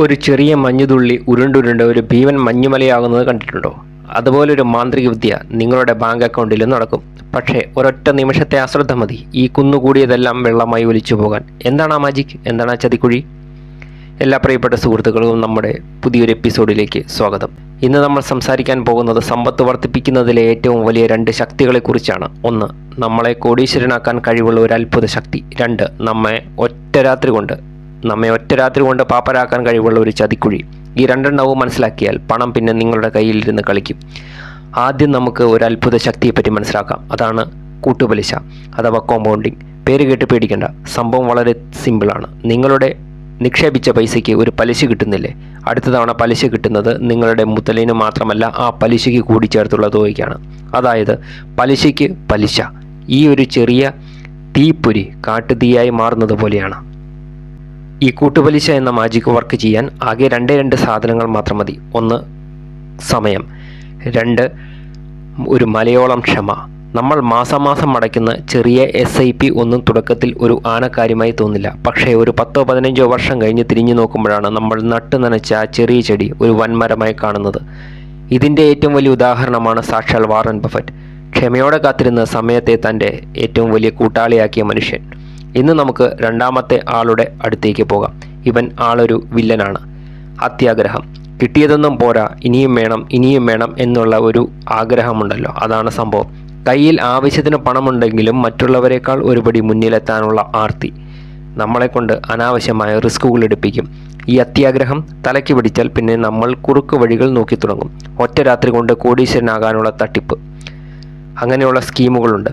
ഒരു ചെറിയ മഞ്ഞുതുള്ളി ഉരുണ്ടുരുണ്ട് ഒരു ഭീവൻ മഞ്ഞുമലയാകുന്നത് കണ്ടിട്ടുണ്ടോ? അതുപോലെ ഒരു മാന്ത്രിക വിദ്യ നിങ്ങളുടെ ബാങ്ക് അക്കൗണ്ടിലും നടക്കും. പക്ഷേ ഒരൊറ്റ നിമിഷത്തെ അശ്രദ്ധ മതി. ഈ കുന്നുകൂടിയതെല്ലാം വെള്ളമായി ഒലിച്ചു പോകാൻ. എന്താണ് ആ മാജിക് എന്താണ് ആ ചതിക്കുഴി? എല്ലാ പ്രിയപ്പെട്ട സുഹൃത്തുക്കൾക്കും നമ്മുടെ പുതിയൊരു എപ്പിസോഡിലേക്ക് സ്വാഗതം. ഇന്ന് നമ്മൾ സംസാരിക്കാൻ പോകുന്നത് സമ്പത്ത് വർദ്ധിപ്പിക്കുന്നതിലെ ഏറ്റവും വലിയ രണ്ട് ശക്തികളെക്കുറിച്ചാണ്. ഒന്ന് നമ്മളെ കോടീശ്വരനാക്കാൻ കഴിവുള്ള ഒരു അത്ഭുത ശക്തി. രണ്ട് നമ്മെ ഒറ്റ രാത്രി കൊണ്ട് നമ്മെ ഒറ്റ രാത്രി കൊണ്ട് പാപ്പരാക്കാൻ കഴിവുള്ള ഒരു ചതിക്കുഴി. ഈ രണ്ടെണ്ണവും മനസ്സിലാക്കിയാൽ പണം പിന്നെ നിങ്ങളുടെ കയ്യിലിരുന്ന് കളിക്കും. ആദ്യം നമുക്ക് ഒരു അത്ഭുത ശക്തിയെപ്പറ്റി മനസ്സിലാക്കാം. അതാണ് കൂട്ടുപലിശ അഥവാ കോമ്പൗണ്ടിങ് പേര് കേട്ട് പേടിക്കേണ്ട. സംഭവം വളരെ സിമ്പിളാണ് നിങ്ങളുടെ നിക്ഷേപിച്ച പൈസയ്ക്ക് ഒരു പലിശ കിട്ടുന്നില്ലേ? അടുത്ത തവണ പലിശ കിട്ടുന്നത് നിങ്ങളുടെ മുത്തലിന് മാത്രമല്ല ആ പലിശയ്ക്ക് കൂടി ചേർത്തുള്ള തുകയ്ക്കാണ്. അതായത് പലിശയ്ക്ക് പലിശ. ഈ ഒരു ചെറിയ തീപ്പൊരി കാട്ടുതീയായി മാറുന്നത് പോലെയാണ്. ഈ കൂട്ടുപലിശ എന്ന മാജിക് വർക്ക് ചെയ്യാൻ ആകെ രണ്ട് രണ്ട് സാധനങ്ങൾ മാത്രം മതി. ഒന്ന് സമയം. രണ്ട് ഒരു മലയോളം ക്ഷമ. നമ്മൾ മാസം മാസം അടയ്ക്കുന്ന ചെറിയ എസ് ഐ പി ഒന്നും തുടക്കത്തിൽ ഒരു ആനക്കാര്യമായി തോന്നില്ല. പക്ഷേ ഒരു പത്തോ പതിനഞ്ചോ വർഷം കഴിഞ്ഞ് തിരിഞ്ഞു നോക്കുമ്പോഴാണ് നമ്മൾ നട്ടു നനച്ച ആ ചെറിയ ചെടി ഒരു വൻമരമായി കാണുന്നത്. ഇതിന്റെ ഏറ്റവും വലിയ ഉദാഹരണമാണ് സാക്ഷാൽ വാറൻ ബഫറ്റ്. ക്ഷമയോടെ കാത്തിരുന്ന സമയത്തെ തന്റെ ഏറ്റവും വലിയ കൂട്ടാളിയാക്കിയ മനുഷ്യൻ. ഇന്ന് നമുക്ക് രണ്ടാമത്തെ ആളുടെ അടുത്തേക്ക് പോകാം. ഇവൻ ആളൊരു വില്ലനാണ്. അത്യാഗ്രഹം. കിട്ടിയതൊന്നും പോരാ. ഇനിയും വേണം ഇനിയും വേണം എന്നുള്ള ഒരു ആഗ്രഹമുണ്ടല്ലോ. അതാണ് സംഭവം. കയ്യിൽ ആവശ്യത്തിന് പണമുണ്ടെങ്കിലും മറ്റുള്ളവരെക്കാൾ ഒരുപടി മുന്നിലെത്താനുള്ള ആർത്തി. നമ്മളെക്കൊണ്ട് അനാവശ്യമായ റിസ്കുകൾ എടുപ്പിക്കും. ഈ അത്യാഗ്രഹം തലയ്ക്ക് പിടിച്ചാൽ പിന്നെ നമ്മൾ കുറുക്ക് വഴികൾ നോക്കി തുടങ്ങും. ഒറ്റ രാത്രി കൊണ്ട് കോടീശ്വരനാകാനുള്ള തട്ടിപ്പ്. അങ്ങനെയുള്ള സ്കീമുകളുണ്ട്.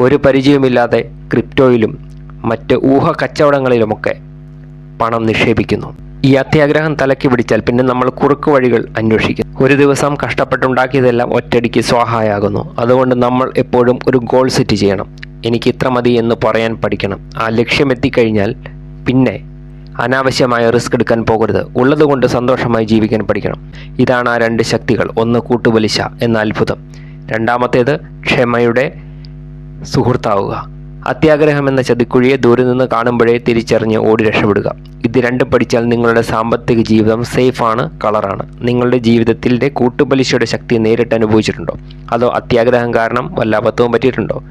ഒരു പരിചയമില്ലാതെ ക്രിപ്റ്റോയിലും മറ്റ് ഊഹ കച്ചവടങ്ങളിലുമൊക്കെ പണം നിക്ഷേപിക്കുന്നു. ഈ അത്യാഗ്രഹം തലയ്ക്ക് പിടിച്ചാൽ പിന്നെ നമ്മൾ കുറുക്ക് വഴികൾ അന്വേഷിക്കും ഒരു ദിവസം കഷ്ടപ്പെട്ടുണ്ടാക്കിയതെല്ലാം ഒറ്റടിക്ക് സ്വാഹായാകുന്നു. അതുകൊണ്ട് നമ്മൾ എപ്പോഴും ഒരു ഗോൾ സെറ്റ് ചെയ്യണം. എനിക്ക് ഇത്ര മതി എന്ന് പറയാൻ പഠിക്കണം. ആ ലക്ഷ്യം എത്തിക്കഴിഞ്ഞാൽ പിന്നെ അനാവശ്യമായ റിസ്ക് എടുക്കാൻ പോകരുത്. ഉള്ളതുകൊണ്ട് സന്തോഷമായി ജീവിക്കാൻ പഠിക്കണം. ഇതാണ് ആ രണ്ട് ശക്തികൾ. ഒന്ന് കൂട്ടുപലിശ എന്ന അത്ഭുതം. രണ്ടാമത്തേത് ക്ഷമയുടെ സുഹൃത്താവുക. അത്യാഗ്രഹം എന്ന ചതിക്കുഴിയെ ദൂരെ നിന്ന് കാണുമ്പോഴേ തിരിച്ചറിഞ്ഞ് ഓടി രക്ഷപ്പെടുക. ഇത് രണ്ടും പഠിച്ചാൽ നിങ്ങളുടെ സാമ്പത്തിക ജീവിതം സേഫാണ് കളറാണ്. നിങ്ങളുടെ ജീവിതത്തിന്റെ കൂട്ടുപലിശയുടെ ശക്തി നേരിട്ട് അനുഭവിച്ചിട്ടുണ്ടോ? അതോ അത്യാഗ്രഹം കാരണം വല്ല അബദ്ധവും പറ്റിയിട്ടുണ്ടോ?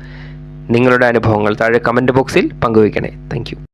നിങ്ങളുടെ അനുഭവങ്ങൾ താഴെ കമന്റ് ബോക്സിൽ പങ്കുവയ്ക്കണേ. താങ്ക്